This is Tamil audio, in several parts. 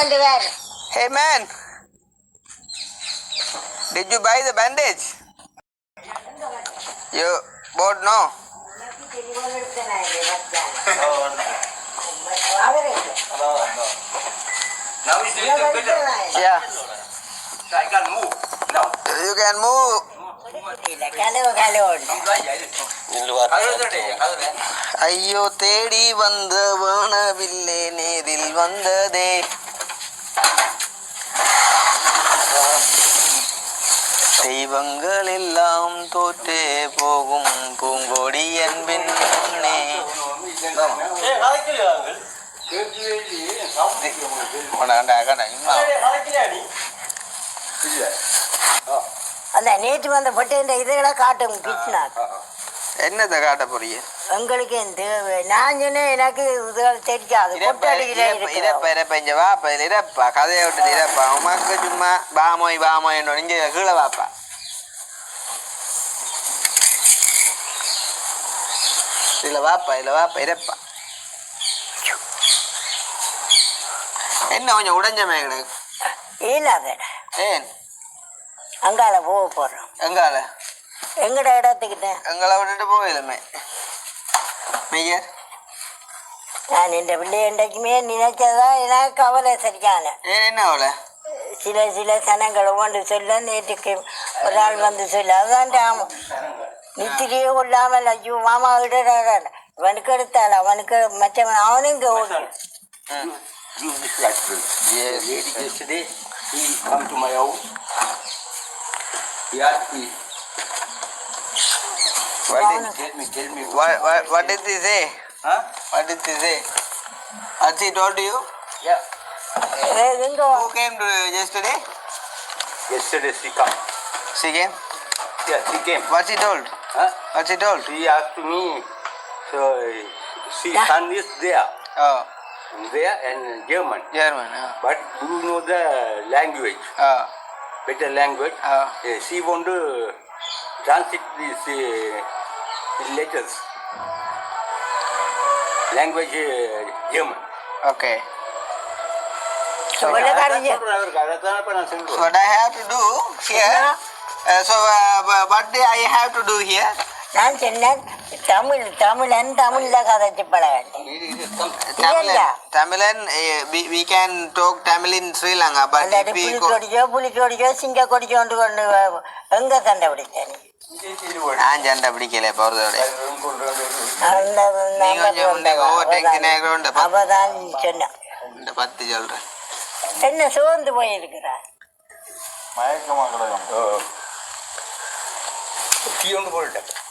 ரெண்டு பேர் Hey man, did you buy the bandage? You bought no? அவரு Now it's a little better. Yeah, So I can move. Now. you can move. கழுவு கழுவு ஐயோ தேடி வந்த வானவில்லே நேரில் வந்ததே தெய்வங்கள் எல்லாம் தோற்றே போகும் பூங்கொடி அன்பின். அந்த நேற்று வந்த பொட்டை இதுகளை காட்டும் கிருஷ்ணா என்னத்தை காட்ட போறீங்க? எங்களுக்கு இந்த நான் சொன்னேன் எனக்கு தெரியாது. வாப்பா இதுல இதப்பா கதையை விட்டு இதப்பா உமாக்கு சும்மா பாமோய் பாமோய் இங்க கீழே வாப்பா. இதுல வாப்பா இதுல வாப்பா இதப்பா என்ன கொஞ்சம் உடைஞ்ச மேகனு இல்லாத ஏன்? அங்கால போக போறோம். எங்கால எங்கட இடத்துக்கிட்ட. எங்களை விட்டுட்டு போயிலுமே மெய்யர் நான் இந்த பிள்ளை என்றைக்குமே நினைச்சதா எனக்கு கவலை சரியான. ஏன் என்ன அவளை சில சில சனங்கள் ஒன்று சொல்ல நேற்றுக்கு ஒரு ஆள் வந்து சொல்ல அதான் ராம நித்திரியே கொள்ளாமல் ஐயோ மாமா விடுறாரு இவனுக்கு எடுத்தாள்? அவனுக்கு மற்றவன் அவனும் இங்கே ஓடு. yesterday, he come to my house. He asked me, What did, tell me, tell me. What, what, what did he say? Huh? What did he say? Has he told you? Yeah. Hey, Who came to you yesterday? Yesterday she came. She came? Yeah, she came. What she told? Huh? What she told? She asked me, so she yeah. son is there. Oh. There and German. German, yeah. But you know the language. Uh. Better language. Uh. Yeah, she want to transit these uh, letters. Language uh, German. Okay. So, so what, I, what I have to do here, uh, so uh, what I have to do here, நான் சொன்னேன் தமிழ் தமிழன் தமிழ்ல கதைச்சு பழக Tamil, Yeah. Tamilan, uh, we, we can talk Tamil in Sri Lanka, but Alladi if we புலி go, கொடிச்சோ புலி கொடிச்சோ சிங்க கொடிச்சோ கொண்டு கொண்டு வா- எங்க சண்டை பிடிச்சேன் நான் சண்டை பிடிக்கல போறதோட. அவதான் சொன்னான் இந்த பத்து சொல்றேன் என்ன சோர்ந்து போயிருக்கிறார் Tea on the world. Tea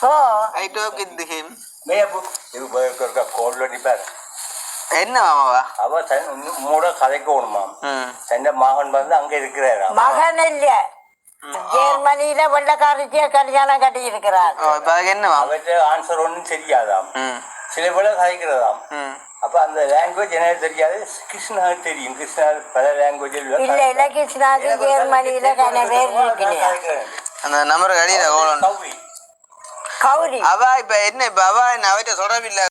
I talked with him. You better call the repair. என்ன மாமாவா அவ தன் மூட கதைக்கு ஓணுமாம் தன் மகன் வந்து அங்க இருக்கிறாராம் மகன் இல்ல ஜெர்மனியில வெள்ளக்காரச்சிய கல்யாணம் கட்டி இருக்கிறார் என்ன அவற்றை ஆன்சர் ஒன்றும் தெரியாதாம் சில பேர் கதைக்கிறதாம் அப்ப அந்த லாங்குவேஜ் எனக்கு தெரியாது கிருஷ்ணாவுக்கு தெரியும் கிருஷ்ணா பல லாங்குவேஜ் இல்ல இல்ல கிருஷ்ணாக்கு ஜெர்மனியில கன பேர் இருக்கிறார் அந்த நம்பருக்கு அடியில் கௌரி. அவ இப்ப என்ன இப்ப அவ என்ன அவட்ட தொடர்பில்லை